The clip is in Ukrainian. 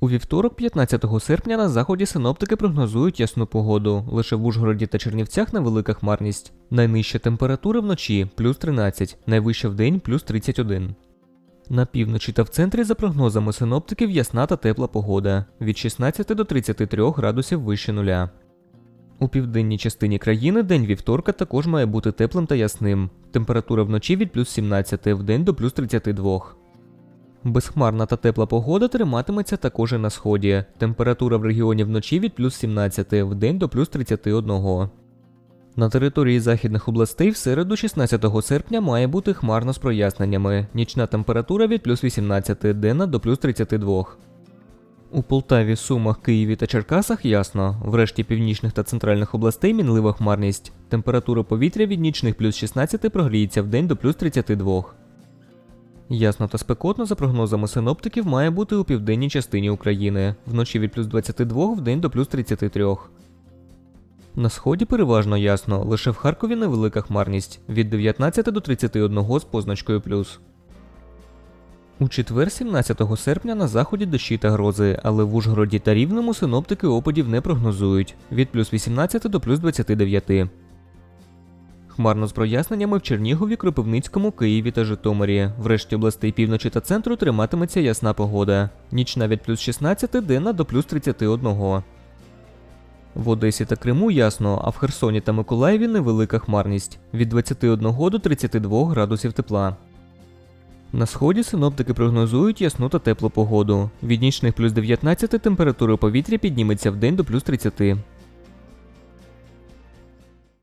У вівторок, 15 серпня, на заході синоптики прогнозують ясну погоду. Лише в Ужгороді та Чернівцях невелика хмарність. Найнижча температура вночі плюс 13, найвища вдень плюс 31. На півночі та в центрі, за прогнозами синоптиків, ясна та тепла погода від 16 до 33 градусів вище нуля. У південній частині країни день вівторка також має бути теплим та ясним. Температура вночі від плюс 17, вдень до плюс 32. Безхмарна та тепла погода триматиметься також і на сході. Температура в регіоні вночі від плюс 17, вдень до плюс 31. На території західних областей в середу 16 серпня має бути хмарно з проясненнями. Нічна температура від плюс 18, денна до плюс 32. У Полтаві, Сумах, Києві та Черкасах ясно. Врешті північних та центральних областей мінлива хмарність. Температура повітря від нічних плюс 16 прогріється в день до плюс 32. Ясно та спекотно, за прогнозами синоптиків, має бути у південній частині України. Вночі від плюс 22 в день до плюс 33. На сході переважно ясно, лише в Харкові невелика хмарність від 19 до 31 з позначкою плюс. У четвер, 17 серпня, на заході дощі та грози, але в Ужгороді та Рівному синоптики опадів не прогнозують від плюс 18 до плюс 29. Хмарно з проясненнями в Чернігові, Кропивницькому, Києві та Житомирі. В решті областей півночі та центру триматиметься ясна погода. Нічна від плюс 16, денна до плюс 31. В Одесі та Криму ясно, а в Херсоні та Миколаєві невелика хмарність від 21 до 32 градусів тепла. На сході синоптики прогнозують ясну та теплу погоду. Від нічних плюс 19 температура повітря підніметься в день до плюс 30.